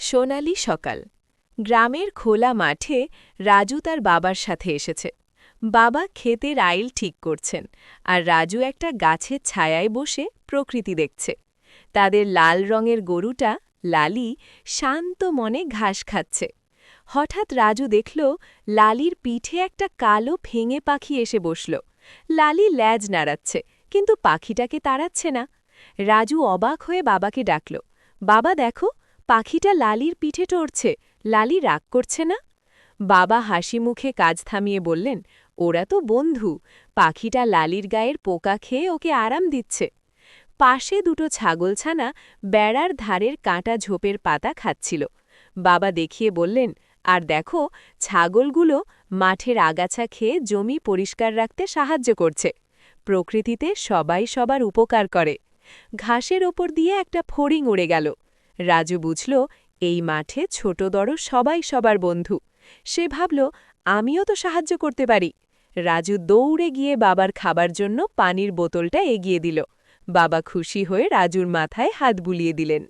সোনালি সকাল। গ্রামের খোলা মাঠে রাজু তার বাবার সাথে এসেছে। বাবা ক্ষেতের আইল ঠিক করছেন আর রাজু একটা গাছের ছায়ায় বসে প্রকৃতি দেখছে। তাদের লাল রঙের গরুটা, লালি, শান্ত মনে ঘাস খাচ্ছে। হঠাৎ রাজু দেখল, লালির পিঠে একটা কালো ফেঙে পাখি এসে বসল। লালি ল্যাজ নাড়াচ্ছে, কিন্তু পাখিটাকে তাড়াচ্ছে না। রাজু অবাক হয়ে বাবাকে ডাকল, বাবা দেখো পাখিটা লালির পিঠে টরছে, লালি রাগ করছে না? বাবা হাসি মুখে কাজ থামিয়ে বললেন, ওরা তো বন্ধু, পাখিটা লালির গায়ের পোকা খেয়ে ওকে আরাম দিচ্ছে। পাশে দুটো ছাগলছানা বেড়ার ধারের কাঁটা ঝোপের পাতা খাচ্ছিল। বাবা দেখিয়ে বললেন, আর দেখো, ছাগলগুলো মাঠের আগাছা খেয়ে জমি পরিষ্কার রাখতে সাহায্য করছে। প্রকৃতিতে সবাই সবার উপকার করে। ঘাসের ওপর দিয়ে একটা ফড়িং উড়ে গেল। রাজু বুঝল, এই মাঠে ছোট সবাই সবার বন্ধু। সে ভাবল, আমিও তো সাহায্য করতে পারি। রাজু দৌড়ে গিয়ে বাবার খাবার জন্য পানির বোতলটা এগিয়ে দিল। বাবা খুশি হয়ে রাজুর মাথায় হাত বুলিয়ে দিলেন।